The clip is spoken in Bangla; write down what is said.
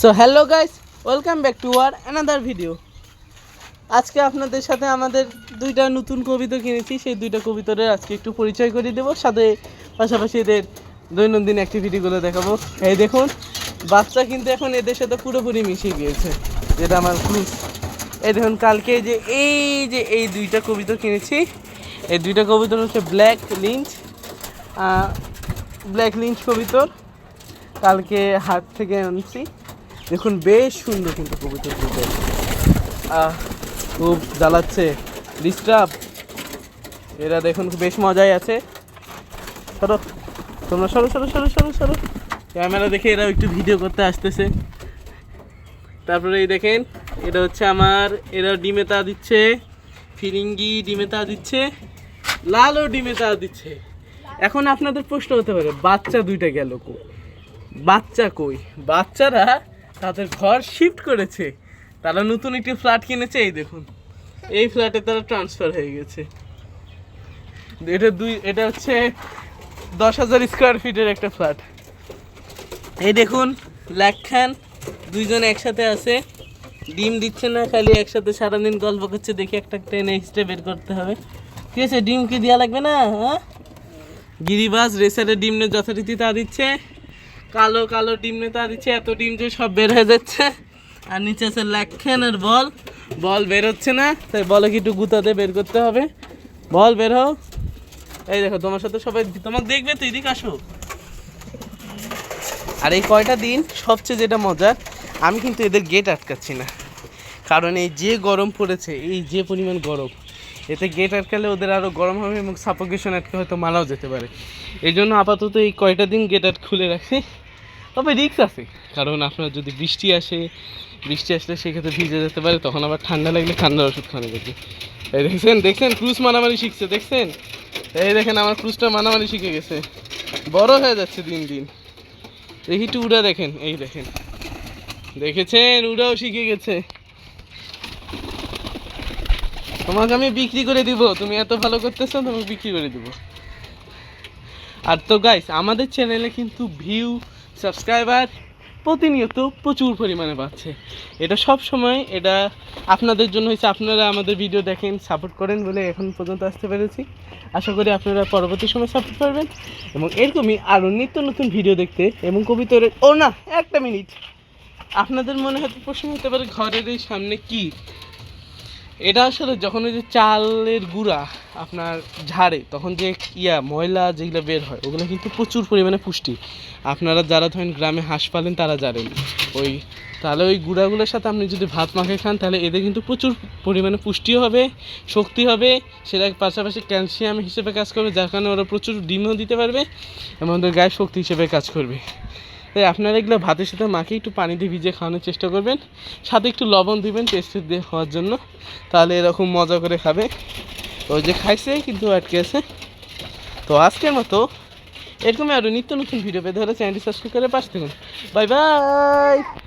So hello guys welcome back to our another video আজকে আপনাদের সাথে আমাদের দুইটা নতুন কবিতা কিনেছি, সেই দুইটা কবিতার আজকে একটু পরিচয় করে দেবো, সাথে পাশাপাশি এদের দৈনন্দিন অ্যাক্টিভিটিগুলো দেখাবো। এই দেখুন, বাচ্চা কিন্তু এখন এদের সাথে পুরোপুরি মিশে গিয়েছে, যেটা আমার ক্লুজ এই দেখুন, কালকে যে, এই যে, এই দুইটা কবিতা কিনেছি, এই দুইটা কবিতর হচ্ছে ব্ল্যাক লিঞ্চ ব্ল্যাক লিঞ্চ কবিতর। কালকে হাট থেকে আনছি। দেখুন বেশ সুন্দর কিন্তু কবুতর দুটো। আহ, খুব জ্বালাচ্ছে। ডিস্টার্ব এরা দেখুন বেশ মজাই আছে। সরো তোমরা সরো সরো সরো সরো সরো। ক্যামেরা দেখে এরা একটু ভিডিও করতে আসতেছে। তারপরে এই দেখেন এটা হচ্ছে আমার এরা ডিমে তা দিচ্ছে ফিরিঙ্গি ডিমে তা দিচ্ছে লালও ডিমে তা দিচ্ছে। এখন আপনাদের প্রশ্ন হতে পারে বাচ্চা দুইটা গেল কই? বাচ্চা কই? বাচ্চারা তাদের ঘর শিফট করেছে। তারা নতুন একটি ফ্ল্যাট কিনেছে, এই দেখুন। এই ফ্ল্যাটে তারা ট্রান্সফার হয়ে গেছে। এটা দুই, এটা হচ্ছে দশ হাজার স্কোয়ার ফিটের একটা ফ্ল্যাট এই দেখুন ল্যাকখান দুইজন একসাথে আছে। ডিম দিচ্ছে না, খালি একসাথে সারাদিন গল্প করছে, দেখি একটা ট্রেনে হিস্টে বের করতে হবে। ঠিক আছে, ডিম কি দেওয়া লাগবে না? হ্যাঁ? গিরিবাজ রেসারের ডিম যথারীতি তা দিচ্ছে। কালো কালো ডিম নিয়ে তা দিচ্ছে, এত ডিম যে সব বের হয়ে যাচ্ছে। আর নিচে আছে ল্যাকখানের বল। বল বের হচ্ছে না, তাই বলে কি একটু গুতাতে বের করতে হবে। বল বের হও। এই দেখো, তোমার সাথে সবাই তোমাকে দেখবে তো এদিকে আসো। আর এই কয়টা দিন সবচেয়ে যেটা মজার আমি কিন্তু এদের গেট আটকাচ্ছি না। কারণ এই যে গরম পড়েছে, এই যে পরিমাণ গরম, এতে গেট আটকালে ওদের আরও গরম হবে এবং সাপোকেশন আটকে হয়তো মারাও যেতে পারে। এই জন্য আপাতত এই কয়টা দিন গেট আট খুলে রাখছি তবে রিক্স আছে। কারণ আপনার যদি বৃষ্টি আসে, বৃষ্টি আসলে সেক্ষেত্রে ভিজে যেতে পারে, তখন আবার ঠান্ডা লাগলে ঠান্ডার ওষুধ খাওয়ানো যাবে। এই দেখছেন দেখছেন ক্রুজ মারামারি শিখছে, দেখছেন? এই দেখেন, আমার ক্রুজটা মারামারি শিখে গেছে। বড় হয়ে যাচ্ছে দিন দিন। দেখি একটু উড়া দেখেন, এই দেখেন। দেখেছেন, উড়াও শিখে গেছে। তোমাকে আমি বিক্রি করে দিব। তুমি এত ভালো করতেছো, তোমাকে বিক্রি করে দিব। আর তো গাইস আমাদের চ্যানেলে কিন্তু ভিউ সাবস্ক্রাইবার প্রতিনিয়ত প্রচুর পরিমাণে পাচ্ছে এটা সব সময়, এটা আপনাদের জন্য হয়েছে। আপনারা আমাদের ভিডিও দেখেন সাপোর্ট করেন বলে এখন পর্যন্ত আসতে পেরেছি। আশা করি আপনারা পরবর্তী সময় সাপোর্ট করবেন। এবং এরকমই আরও নিত্য নতুন ভিডিও দেখতে এবং কবিতর ও না, একটা মিনিট আপনাদের মনে হয়তো প্রশ্ন হতে পারে, ঘরের এই সামনে কি? এটা আসলে যখন ওই যে চালের গুঁড়া আপনার ঝাড়ে, তখন যে ইয়া ময়লা যেগুলো বের হয়, ওগুলো কিন্তু প্রচুর পরিমাণে পুষ্টি। আপনারা যারা ধরেন গ্রামে হাঁস পালেন, তারা জানেন। ওই, তাহলে ওই গুঁড়াগুলোর সাথে আপনি যদি ভাত মাখে খান, তাহলে এদের কিন্তু প্রচুর পরিমাণে পুষ্টিও হবে, শক্তি হবে। সেটা পাশাপাশি ক্যালসিয়াম হিসেবে কাজ করবে, যার কারণে ওরা প্রচুর ডিমও দিতে পারবে এবং ওদের গায়ে শক্তি হিসেবে কাজ করবে। তাই আপনারা এগুলো ভাতের সাথে মাখিয়ে একটু পানি দিয়ে ভিজিয়ে খাওয়ানোর চেষ্টা করবেন। সাথে একটু লবণ দিবেন টেস্টি দিয়ে হওয়ার জন্য। তাহলে এরকম মজা করে খাবে। ওই যে খাইছে, কিন্তু আটকে আছে। তো আজকের মতো এরকমই আরও নিত্য নতুন ভিডিও পেয়ে ধরে চ্যানেলটি সাবস্ক্রাইব করে পাশে থাকুন। Bye bye